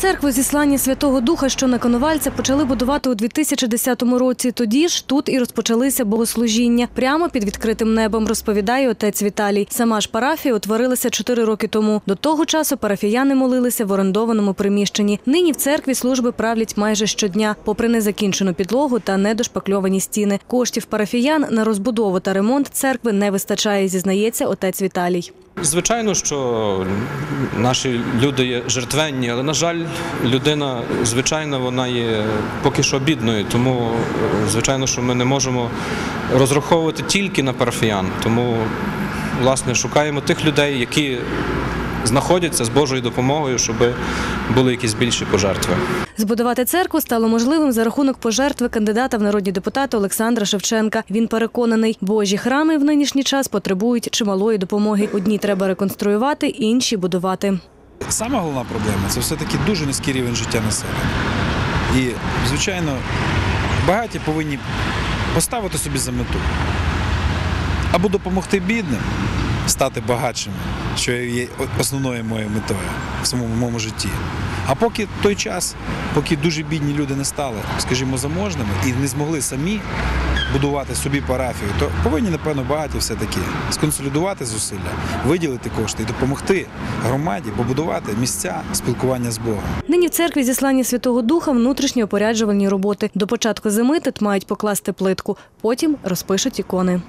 Церкву зіслання Святого Духа, що на Коновальця, почали будувати у 2010 році. Тоді ж тут і розпочалися богослужіння прямо під відкритим небом, розповідає отець Віталій. Сама ж парафія утворилася чотири роки тому. До того часу парафіяни молилися в орендованому приміщенні. Нині в церкві служби правлять майже щодня, попри незакінчену підлогу та недошпакльовані стіни. Коштів парафіян на розбудову та ремонт церкви не вистачає, зізнається отець Віталій. Звичайно, що наші люди є жертвенні, але на жаль, людина, звичайно, вона є поки що бідною. Тому, е, звичайно, що ми не можемо розраховувати тільки на парафіян. Тому, власне, шукаємо тих людей, які знаходяться з Божою допомогою, щоб були якісь більші пожертви. Збудувати церкву стало можливим за рахунок пожертви кандидата в народні депутати Олександра Шевченка. Він переконаний, божі храми в нинішній час потребують чималої допомоги. Одні треба реконструювати, інші будувати. Сама головна проблема це все-таки дуже низький рівень життя населення. І, звичайно, багаті повинні поставити собі за мету або допомогти бідним стати багатшими, що є основною моєю метою в самому моєму житті. А поки той час, поки дуже бідні люди не стали, скажімо, заможними і не змогли самі будувати собі парафію, то повинні, напевно, багаті все-таки сконсолідувати зусилля, виділити кошти і допомогти громаді побудувати місця спілкування з Богом. Нині в церкві зіслання Святого Духа внутрішні опоряджувальні роботи. До початку зими тут мають покласти плитку, потім розпишуть ікони.